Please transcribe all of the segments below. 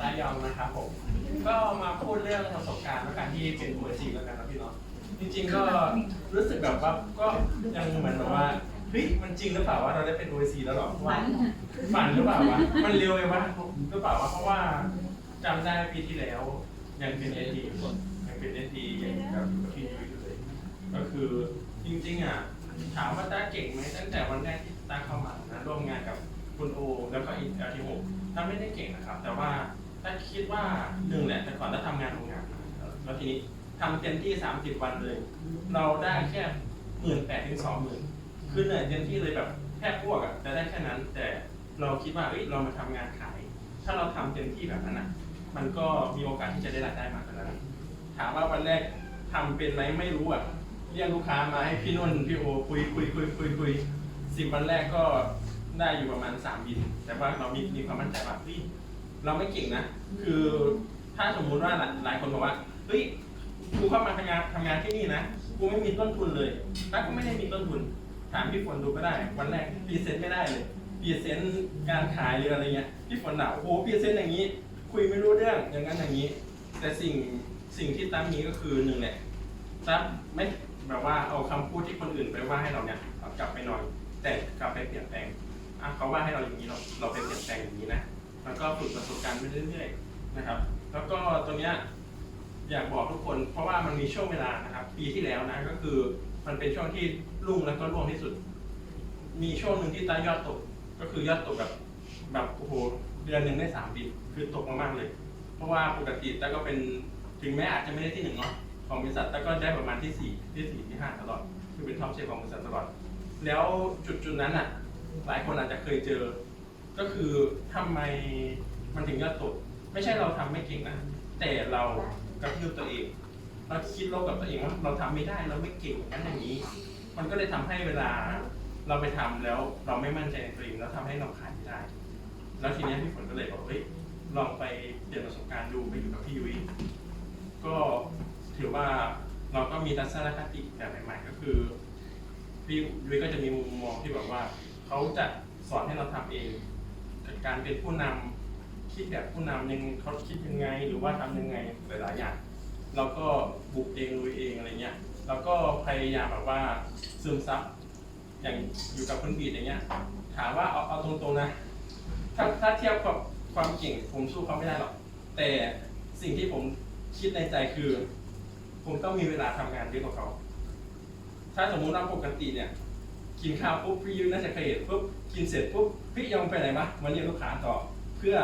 ตายองนะครับผม ก็มาพูดเรื่องประสบการณ์และการที่เป็นมืออาชีพแล้วกันนะพี่เนาะจริงๆก็รู้สึกแบบว่าก็ยังเหมือนแบบว่าเฮ้ยมันจริงหรือเปล่าว่าเราได้เป็น OIC แล้วหรอว่าฝันหรือเปล่าวะมันเร็วไปวะหรือเปล่าวะเพราะว่าจำได้ปีที่แล้ว ยังเป็นเอดียังเป็นเอดียังกับพี่ยุ้ยอยู่เลยก็คือจริงๆอะถามว่าตาเก่งไหมตั้งแต่วันแรกที่ตาเข้ามานะร่วมงานกับคุณโอ แล้วก็อีกทีหกตาไม่ได้เก่งนะครับ แต่ว่า คิดว่าหนึ่งแหละแต่ก่อนตาทำงานโรงงานแล้วทีนี้ทำเต็มที่30วันเลย เราได้แค่หมื่นแปดถึงสองหมื่นคือเหนื่อยเต็มที่เลยแบบแค่พวกอะจะได้แค่นั้น แต่เราคิดว่าเอ้ยเรามาทำงานขาย ถ้าเราทำเต็มที่แบบนั้นอะมันก็มีโอกาสที่จะได้รายได้มากกว่านั้นถามว่าวันแรกทำเป็นไหมไม่รู้อะเรียกลูกค้ามาให้พี่นุ่นพี่โอคุยคุยคุยคุยคุยสิบวันแรกก็ได้อยู่ประมาณสามบิน แต่ว่าเรามีมีความมั่นใจว่าเฮ้ย เราไม่เก่งนะ คือถ้าสมมุติว่าหลายหลายคนบอกว่าเฮ้ยกูเข้ามาทำงานทำงานที่นี่นะกูไม่มีต้นทุนเลยถ้ากูไม่ได้มีต้นทุน ถามพี่ฝนดูก็ได้ วันแรกพรีเซนต์ไม่ได้เลยพรีเซนต์การขายหรืออะไรเงี้ยพี่ฝนด่าโอ้โหพรีเซนต์อย่างนี้ คุยไม่รู้เรื่องอย่างนั้นอย่างนี้ แต่สิ่งสิ่งที่ตั้มมีก็คือหนึ่งแหละตั้มไม่แบบว่าเอาคำพูดที่คนอื่นไปว่าให้เราเนี่ยกลับไปหน่อยแต่กลับไปเปลี่ยนแปลงอะเขาว่าให้เราอย่างนี้เราเราไปเปลี่ยนแปลงอย่างนี้นะ แล้วก็ฝึกประสบการณ์ไปเรื่อยๆนะครับ แล้วก็ตัวเนี้ยอยากบอกทุกคน เพราะว่ามันมีช่วงเวลานะครับ ปีที่แล้วนะก็คือมันเป็นช่วงที่รุ่งแล้วก็ร่วงที่สุด มีช่วงหนึ่งที่ตายอดตก ก็คือยอดตกแบบแบบโอ้โหเดือนหนึ่งได้สามบิคือตกมากๆเลย เพราะว่าปกติแต่ก็เป็นถึงแม้อาจจะไม่ได้ที่หนึ่งเนาะของบริษัทแต่ก็ได้ประมาณที่สี่ที่สี่ที่ห้าตลอด คือเป็นท็อปเชฟของบริษัทตลอด แล้วจุดจุดๆนั้นอะ หลายคนอาจจะเคยเจอ ก็คือทำไมมันถึงยอดตก ไม่ใช่เราทำไม่เก่งนะ แต่เรากระทืบตัวเอง เราคิดลบกับตัวเองว่าเราทำไม่ได้เราไม่เก่งอย่างนั้นอย่างนี้ มันก็เลยทำให้เวลาเราไปทำแล้ว เราไม่มั่นใจในตัวเองแล้วทำให้เราขายไม่ได้ แล้วทีเนี้ยพี่ฝนก็เลยบอกเฮ้ยลองไปเปลี่ยนประสบการณ์ดูไปอยู่กับพี่ยุ้ยก็ถือว่าเราก็มีทัศนคติแบบใหม่ๆก็คือ พี่ยุ้ยก็จะมีมุมมองที่แบบว่าเขาจะสอนให้เราทำเอง การเป็นผู้นำคิดแบบผู้นำยังเขาคิดยังไง หรือว่าทำยังไงหลายๆอย่างเราก็บุกเองลุยเองอะไรเงี้ยแล้วก็พยายามแบบว่าซึมซับอย่างอยู่กับคนบีดอย่างเงี้ย ถามว่าเอาเอาตรงๆนะถ้าถ้าเทียบกับความเก่งผมสู้เขาไม่ได้หรอก แต่สิ่งที่ผมคิดในใจคือ ผมต้องมีเวลาทำงานเยอะกว่าเขา ถ้าสมมุติว่าปกติเนี่ย กินข้าวปุ๊บพี่ยุ้ยน่าจะเคยเห็นปุ๊บกินเสร็จปุ๊บพี่ยังไปไหนมะมันเรียกลูกค้าต่อเพื่อ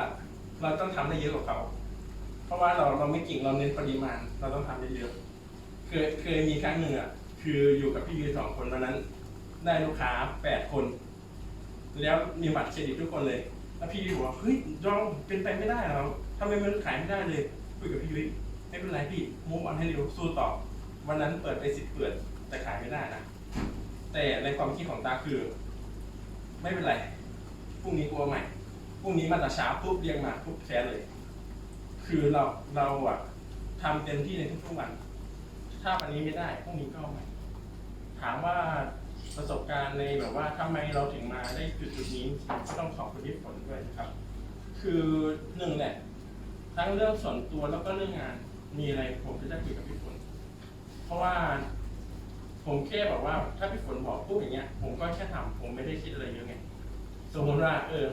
เราต้องทำได้เยอะกว่าเขาเพราะว่าเราเราไม่เก่งเราเน้นปริมาณ เราต้องทำได้เยอะเคยเคยมีครั้งหนึ่งอะคืออยู่กับพี่ยุ้ยสองคนตอนนั้น ได้ลูกค้าแปดคน แล้วมีบัตรเครดิตทุกคนเลยแล้วพี่ยุ้ยบอกว่าเฮ้ยจองเป็นไปไม่ได้เราทำไมมันขายไม่ได้เลยคุยกับพี่ยุ้ยไม่เป็นไรพี่มุกออนให้เร็วสู้ต่อ วันนั้นเปิดไปสิบเปิดแต่ขายไม่ได้นะ แต่ในความคิดของตาคือ ไม่เป็นไรพรุ่งนี้กลัวใหม่พรุ่งนี้มาแต่เช้าปุ๊บเรียงมาปุ๊บแชร์เลย คือเราเราอะทำเต็มที่ในทุกๆวัน ถ้าวันนี้ไม่ได้พรุ่งนี้ก็ใหม่ ถามว่าประสบการณ์ในแบบว่าทำไมเราถึงมาได้จุดจุดนี้ก็ต้องขอบคุณที่ผลด้วยนะครับ คือหนึ่งแหละทั้งเรื่องส่วนตัวแล้วก็เรื่องงานมีอะไรผมก็จะคุยกับพี่ฝนเพราะว่า ผมแค่บอกว่าถ้าพี่ฝนบอกปุ๊บอย่างเงี้ย ผมก็แค่ทำผมไม่ได้คิดอะไรเยอะไงสมมติว่า เออ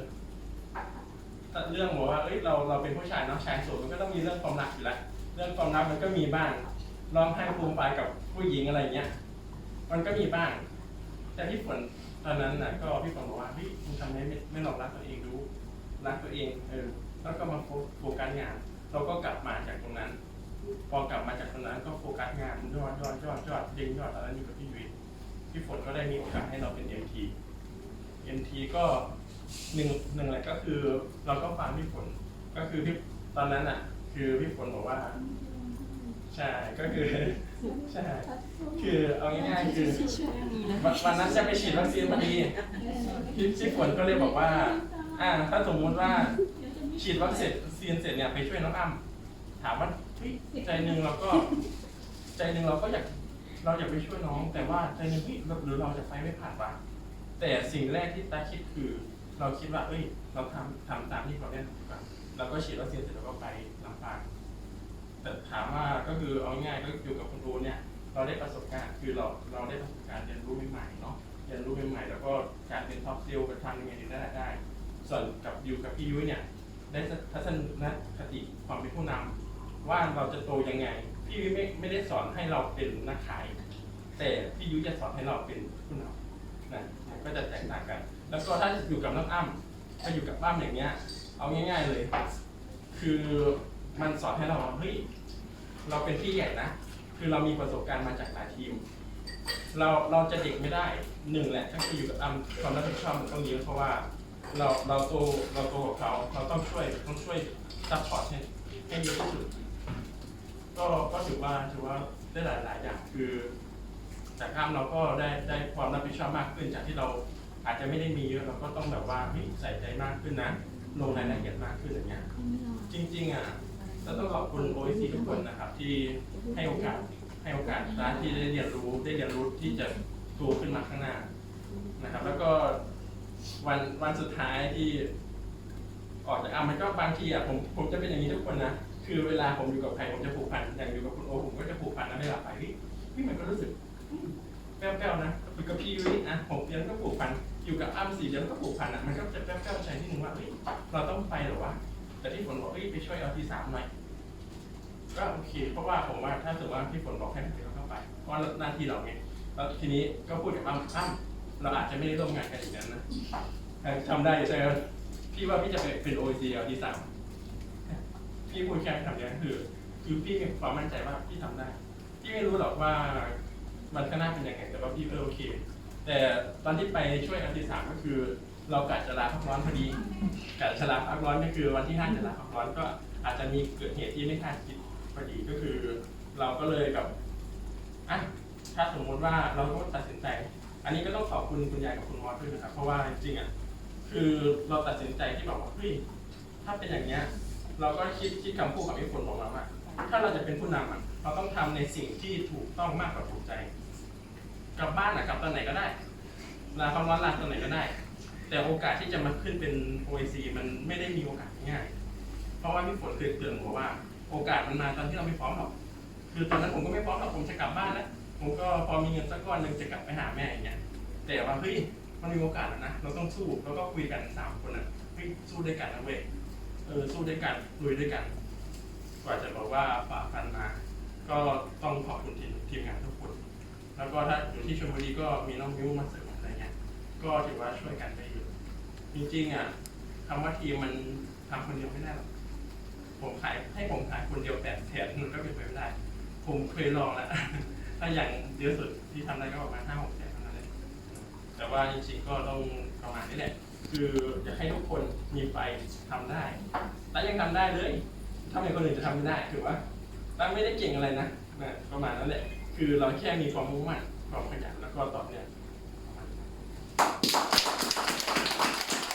ถ้าเรื่องบอกว่าเอ้ยเราเราเป็นผู้ชายเนาะชายโสดมันก็ต้องมีเรื่องความรักอยู่แล้วเรื่องความรักมันก็มีบ้างร้องไห้ภูมิไปกับผู้หญิงอะไรเงี้ย มันก็มีบ้าง แต่พี่ฝนตอนนั้นน่ะ ก็พี่ฝนบอกว่าเฮ้ยมึงทำไมไม่ไม่ลองรักตัวเองดูรักตัวเอง เออ แล้วก็มาโฟโฟกัสงาน เราก็กลับมาจากตรงนั้น พอกลับมาจากตรงนั้นก็โฟกัสงานยอดยอดยอดยอดยิงยอดอะไรอยู่กับพี่ยุ้ยพี่ฝนก็ได้มีโอกาสให้เราเป็น MT MT ก็หนึ่งหนึ่งแหละก็คือเราก็ฟังพี่ฝนก็คือพี่ตอนนั้นอะ คือพี่ฝนบอกว่าใช่ก็คือใช่คือเอาง่ายๆคือวันนั้นจะไปฉีดวัคซีนพอดีพี่พี่ฝนก็เลยบอกว่า อ่า ถ้าสมมุติว่าฉีดวัคซีนซีนเสร็จเนี่ยไปช่วยน้องอ้ำ ถามว่าเฮ้ยใจหนึ่งเราก็ ใจหนึ่งเราก็อยากเราอยากไปช่วยน้อง แต่ว่าใจหนึ่งเฮ้ยหรือเราจะไปไม่ผ่านวะแต่สิ่งแรกที่ตาคิดคือ เราคิดว่า เอ้ย เราทำทำตามที่เขาได้ทำดีกว่าแล้วก็ฉีดวัคซีนเสร็จแล้วก็ไปลำปางแต่ถามว่าก็คือเอาง่ายๆก็อยู่กับคุณรูเนี่ย เราได้ประสบการณ์คือเราเราได้ประสบการณ์เรียนรู้ใหม่ๆเนาะเรียนรู้ใหม่ๆแล้วก็การเป็นท็อปเซลล์การทำยังไงถึงได้ได้ ส่วนกับอยู่กับพี่ยุ้ยเนี่ย ได้ทัศนคติความเป็นผู้นำ ว่าเราจะโตยังไง พี่ยุ้ยไม่ไม่ได้สอนให้เราเป็นนักขาย แต่พี่ยุ้ยจะสอนให้เราเป็นผู้นำนะก็จะแตกต่างกัน แล้วก็ถ้าอยู่กับน้องอ้ำถ้าอยู่กับบ้ามอย่างเงี้ย เอาง่าย ๆเลย คือมันสอนให้เราว่าเฮ้ยเราเป็นพี่ใหญ่นะ คือเรามีประสบการณ์มาจากหลายทีม เราเราจะเด็กไม่ได้หนึ่งแหละก็คืออยู่กับอ้ำความรับผิดชอบมันต้องเยอะเพราะว่าเราเราโตเราโตกับเขาเราต้องช่วยต้องช่วยซัพพอร์ตให้ให้เยอะที่สุด ก็ก็ถือว่าถือว่าได้หลายหลายอย่างคือ จากอ้ำเราก็ได้ได้ความรับผิดชอบมากขึ้น จากที่เราอาจจะไม่ได้มีเยอะเราก็ต้องแบบว่าใส่ใจมากขึ้นนะลงรายละเอียดมากขึ้นอย่างเงี้ยจริง ๆอะเราต้องขอบคุณ OEC ทุกคนนะครับ ที่ให้โอกาสให้โอกาสร้านที่ได้เรียนรู้ได้เรียนรู้ที่จะโตขึ้นมาข้างหน้านะครับ แล้วก็วันวันสุดท้ายที่ออกจากอะมันก็บางทีอะผมผมจะเป็นอย่างนี้ทุกคนนะ คือเวลาผมอยู่กับใครผมจะผูกพัน อย่างอยู่กับคุณโอผมก็จะผูกพันนะไม่หลับไปพี่พี่มันก็รู้สึกแป้วๆนะอยู่กับพี่ยุ้ยอะหกเดือนก็ผูกพัน อยู่กับอ้ำสี่เดือนก็ผูกพันอะมันก็จะแป้วๆใจนิดนึงว่าเฮ้ยเราต้องไปหรอวะแต่ที่ฝนบอกเฮ้ยไปช่วยเอาที่สามหน่อยก็โอเคเพราะว่าผมว่าถ้าสมมติว่าพี่ฝนบอกให้ผมเข้าไปเพราะหน้าที่เราไงแล้วทีนี้ก็พูดกับอ้ำอ้ำเราอาจจะไม่ได้ร่วมงานกันอย่นั้นนะทำได้ใช่ไหมพี่ว่าพี่จะไปเป็นโอซีเอาที่สาม พี่พูดแค่คำนี้คือ คือพี่มีความมั่นใจว่าพี่ทำได้ พี่ไม่รู้หรอกว่ามันข้างหน้าเป็นยังไงแต่ว่าพี่ก็โอเค แต่ตอนที่ไปช่วยอันที่สามก็คือ เรากะจะลาพักร้อนพอดีกะจะลาพักร้อนก็คือวันที่ห้าจะลาพักร้อนก็อาจจะมีเกิดเหตุที่ไม่คาดคิดพอดีก็คือ เราก็เลยแบบอะถ้าสมมติว่าเราต้องตัดสินใจ อันนี้ก็ต้องขอบคุณคุณยายกับคุณมอสด้วยนะครับเพราะว่าจริงๆอะคือเราตัดสินใจที่แบบว่าเฮ้ยถ้าเป็นอย่างเนี้ย เราก็คิดคิดคำพูดกับพี่ฝนบอกมาว่าถ้าเราจะเป็นผู้นำอะเราต้องทำในสิ่งที่ถูกต้องมากกว่าถูกใจ กลับบ้านอะกลับตอนไหนก็ได้ลาความร้อนลาตอนไหนก็ได้ แต่โอกาสที่จะมาขึ้นเป็น OIC มันไม่ได้มีโอกาสง่าย เพราะว่าพี่ฝนเคยเตือนผมว่า โอกาสมันมาตอนที่เราไม่พร้อมหรอก คือตอนนั้นผมก็ไม่พร้อมหรอกผมจะกลับบ้านแล้วผมก็พอมีเงินสักก้อนหนึ่งจะกลับไปหาแม่อย่างเงี้ย แต่ว่าเฮ้ยมันมีโอกาสแล้วนะ เราต้องสู้แล้วก็คุยกันสามคนอะเฮ้ยสู้ด้วยกันนะเว้ย เออสู้ด้วยกันลุยด้วยกัน กว่าจะบอกว่าฝ่าฟันมา ก็ต้องขอบคุณทีมทีมงานทุกคน แล้วก็ถ้าอยู่ที่ชลบุรีก็มีน้องมิ้วมาเสริมอะไรเงี้ย ก็ถือว่าช่วยกันได้เยอะจริงๆอะคำว่าทีมมันทำคนเดียวไม่ได้หรอกผมขายให้ผมขายคนเดียวแปดแสนมันก็เป็นไปไม่ได้ ผมเคยลองแล้วถ้าอย่างเยอะสุดที่ทำได้ก็ประมาณห้าหกแสนเท่านั้นเองแต่ว่าจริงๆก็ต้องประมาณนี้แหละ คืออยากให้ทุกคนมีไฟทำได้ และยังทำได้เลยถ้าเป็นคนอื่นจะทำไม่ได้ถือว่าตั้งไม่ได้เก่งอะไรนะนะประมาณนั้นแหละคือเราแค่มีความมุ่งมั่นความขยันแล้วก็ตอเนี่ย